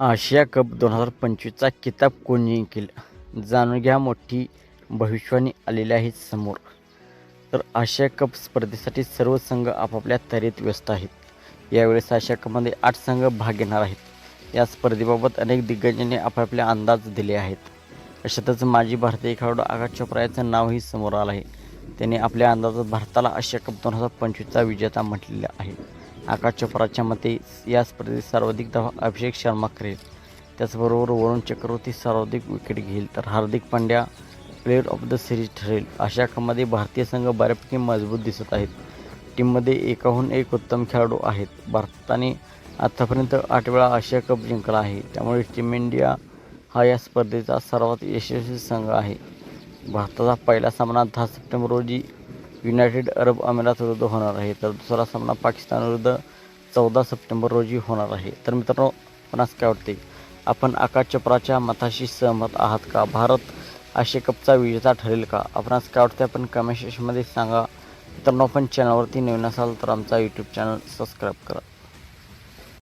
आशिया cup दोन हजार पंचवीसचा किताब कोण जिंकेल जाणून घ्या मोठी भविष्यवाणी आलेली आहे समोर. तर आशिया कप स्पर्धेसाठी सर्व संघ आपापल्या तऱ्हेत व्यस्त आहेत. यावेळेस आशिया कपमध्ये आठ संघ भाग घेणार आहेत. या स्पर्धेबाबत अनेक दिग्गजांनी आपापले अंदाज दिले आहेत. अशातच माजी भारतीय खेळाडू आकाश चोप्रा याचं नावही समोर आलं आहे. त्याने आपल्या अंदाजात भारताला आशिया कप दोन हजार पंचवीसचा विजेता म्हटलेला आहे. आकाश चोप्राच्या मते या स्पर्धेत सर्वाधिक धावा अभिषेक शर्मा करेल. त्याचबरोबर वरुण चक्रवर्ती सर्वाधिक विकेट घेईल तर Hardik Pandya player of the series ठरेल. अशा कपमध्ये भारतीय संघ बऱ्यापैकी मजबूत दिसत आहेत. टीममध्ये एकाहून एक उत्तम खेळाडू आहेत. भारताने आतापर्यंत आठ वेळा आशिया कप जिंकला आहे. त्यामुळे टीम इंडिया हा या स्पर्धेचा सर्वात यशस्वी संघ आहे. भारताचा पहिला सामना दहा सप्टेंबर रोजी युनायटेड अरब अमिरात विरुद्ध होणार आहे. तर दुसरा सामना पाकिस्तान विरुद्ध चौदा सप्टेंबर रोजी होणार आहे. तर मित्रांनो आपणास काय वाटते? आपण आकाश चोप्राच्या मताशी सहमत आहात का? भारत आशिया कपचा विजेता ठरेल का? आपणास काय वाटते? आपण कमेंट सेक्शनमध्ये सांगा. मित्रांनो आपण चॅनलवरती नवीन असाल तर आमचा यूट्यूब चॅनल सबस्क्राईब करा.